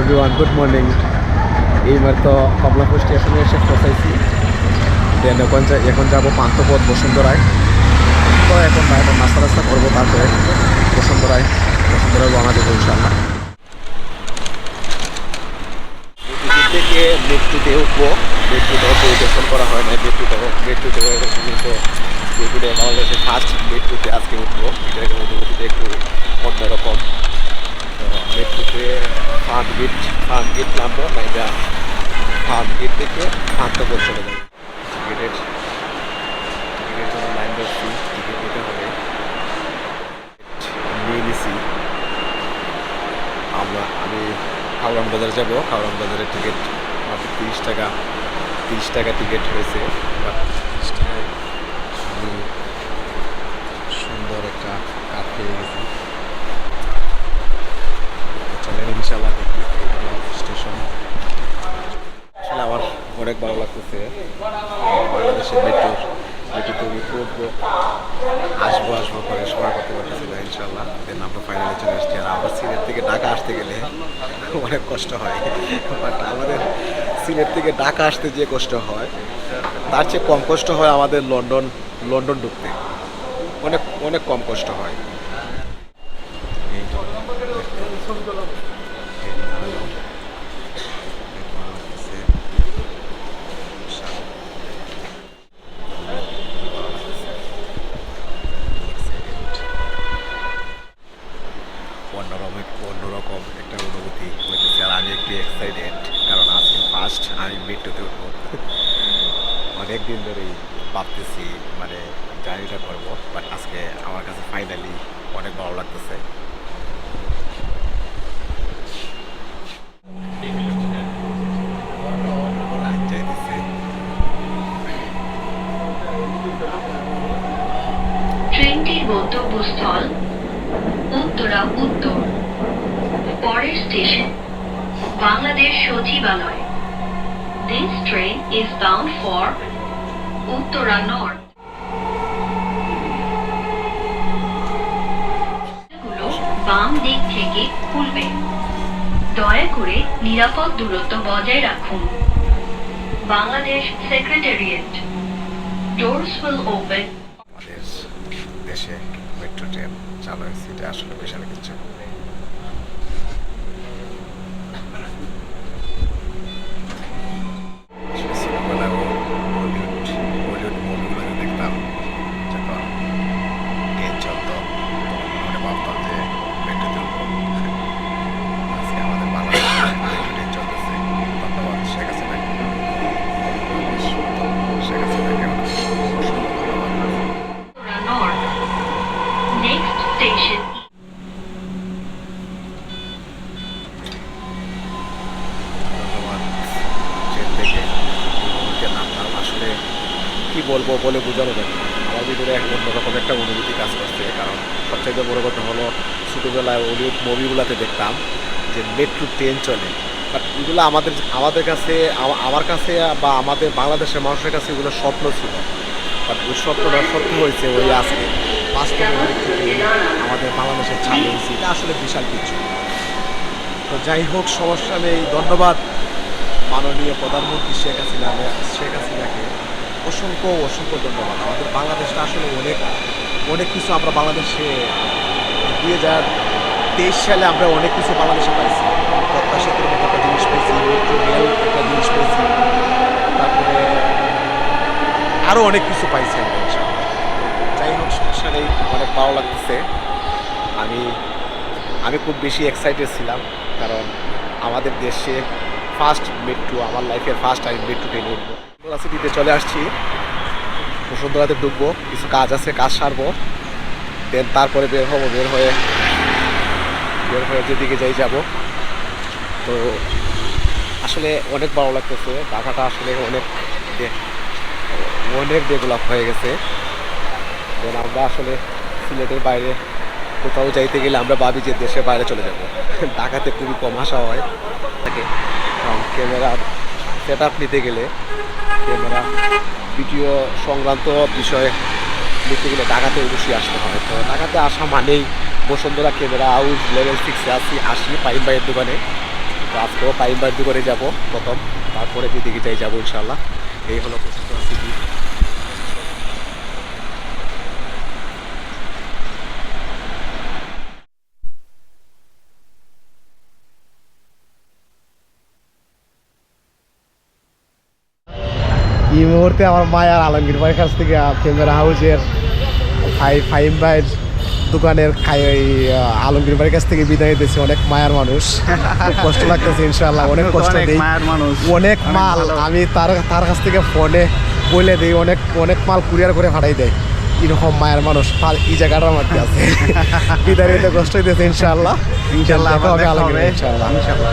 Everyone good morning এইবার তো কমলাপুর স্টেশনে এসে পৌঁছাইছি। দেন এখন এখন যাব পান্থপথ বসুন্ধরায়। তো এখন এখন নাস্তা রাস্তা করব তারপরে বসুন্ধরায়। বসুন্ধরায় রওনা দেবো ইনশাল্লাহ থেকে উঠবো। মেট্রোতে পরিদর্শন করা হয় না মেট্রোতে মেট্রোতে কিন্তু মেট্রোতে বাংলাদেশের ফার্স্ট মেট্রোতে আজকে উঠবো। অনুভূতিটা একটু অন্যরকম। তো মেট্রোতে ফার্ম গেট ফার্ম গেট নামবো নাইবা ফার্ম গেট থেকে পান্থপথ চলে যাব টিকিটের টিকিটের জন্য লাইন ধরছি টিকিট নিতে হবে নিয়ে নিছি আমরা আমি খাওয়ান বাজার যাব খাওয়ান বাজারের টিকিট মাত্র তিরিশ টাকা তিরিশ টাকা টিকিট হয়েছে তিরিশ টাকায় সুন্দর একটা কাঠ পেয়ে গেছি চলেন ইনশাল্লাহ দেখি স্টেশন আসলে আমার অনেক ভালো লাগতেছে। বাংলাদেশের মেট্রো মেট্রোতে আমি উঠবো আসব আসব করে সময় করতে পারতেছি না ইনশাল্লাহ দেন আমরা ফাইনালে চলে আসছি। আর আবার সিলেট থেকে ঢাকা আসতে গেলে অনেক কষ্ট হয়। বাট আমাদের সিলেট থেকে ঢাকা আসতে যে কষ্ট হয়, তার চেয়ে কম কষ্ট হয় আমাদের লন্ডন লন্ডন ঢুকতে। অনেক অনেক কম কষ্ট হয়। অন্যরকম অন্যরকম একটা অনুভূতি হইতেছে আর আমি একটু এক্সাইটেড কারণ আজকে ফার্স্ট আমি মেট্রোতে উঠবো অনেক দিন ধরেই ভাবতেছি মানে জার্নিটা করব বাট আজকে আমার কাছে ফাইনালি অনেক ভালো লাগতেছে। ট্রেনটির গন্তব্যস্থল উত্তরা উত্তর পরের স্টেশন, বাংলাদেশ সচিবালয়। This train is bound for Uttara north বাম দিক থেকে খুলবে। দয়া করে নিরাপদ দূরত্ব বজায় রাখুন। Bangladesh secretariat doors will open দেশে মেট্রো ট্রেন চালু হয়েছে, এটা আসলে কি বলব বলে বোঝানো না। আমার ভিতরে এক অন্যরকম একটা অনুভূতি কাজ করছে, কারণ সবচাইতে বড় কথা হলো ছোটোবেলায় হলিউড মুভিগুলোতে দেখতাম যে মেট্রো ট্রেন চলে। বাট এগুলো আমাদের আমাদের কাছে আমার কাছে বা আমাদের বাংলাদেশের মানুষের কাছে এগুলো স্বপ্ন ছিল। বাট ওই স্বপ্নটা সত্য হয়েছে ওই আজকে আমাদের বাংলাদেশের চালু হয়েছে এটা আসলে বিশাল কিছু। তো যাই হোক, সমস্যা নেই। ধন্যবাদ। মাননীয় প্রধানমন্ত্রী শেখ হাসিনা, শেখ হাসিনাকে। অসংখ্য অসংখ্য ধন্যবাদ। আমাদের বাংলাদেশটা আসলে অনেক অনেক কিছু আমরা বাংলাদেশে দুই হাজার তেইশ সালে আমরা অনেক কিছু বাংলাদেশে পাইছি। সেতুর মতো একটা জিনিস পেয়েছি রেল একটা জিনিস পেয়েছি তারপরে আরও অনেক কিছু পাইছি আমরা। যাই হোক নেই অনেক ভালো লাগতেছে। আমি আমি খুব বেশি এক্সাইটেড ছিলাম, কারণ আমাদের দেশে ফার্স্ট মেট্রো আমার লাইফের ফার্স্ট আমি মেট্রো ট্রেনে উঠবো। সিটিতে চলে আসছি। বসুন্ধরাতে ঢুকবো কিছু কাজ আছে, কাজ সারবো। দেন তারপরে বের হব, বের হয়ে বের হয়ে যেদিকে যাই যাব। তো আসলে অনেক ভালো লাগতেছে, ঢাকাটা আসলে অনেক অনেক ডেভেলপ হয়ে গেছে। দেন আমরা আসলে সিলেটের বাইরে কোথাও যাইতে গেলে আমরা ভাবি যে দেশের বাইরে চলে যাব। ঢাকাতে খুবই কম আসা হয়। থাকে। কারণ ক্যামেরার সেট নিতে গেলে ক্যামেরা, ভিডিও সংক্রান্ত বিষয়ে নিতে গেলে ঢাকাতে অবশ্যই আসতে হয়। তো ঢাকাতে আসা মানেই বসুন্ধরা ক্যামেরা হাউস লেভেল সিক্সে আসি আসি পাইম ভাইয়ের দোকানে। তো আজকেও পাইম বাইয়ের দোকানে যাব প্রথম, তারপরে দিদিগিটাই যাব ইনশাল্লাহ এই হলো প্রসিদ্ধ সিটি এই মুহূর্তে আমার মায়ার আলমগীর ভাইয়ের কাছ থেকে ক্যামেরা হাউসের ফাই ফাইম ভাইয়ের দোকানের খাই ওই আলমগীর ভাইয়ের কাছ থেকে বিদায় দিতেছি অনেক মায়ার মানুষ। কষ্ট লাগতেছে ইনশাআল্লাহ। অনেক কষ্ট দিই। অনেক মাল আমি তার তার কাছ থেকে ফোনে বলে দিই অনেক অনেক মাল কুরিয়ার করে পাঠাই দেয়। এরকম মায়ের মানুষ। পাল এই জায়গাটার মধ্যে আছে। বিদায় নিতে কষ্ট ইনশাআল্লাহ। ইনশাল্লাহ ভাই, ইনশাআল্লাহ। ইনশাল্লাহ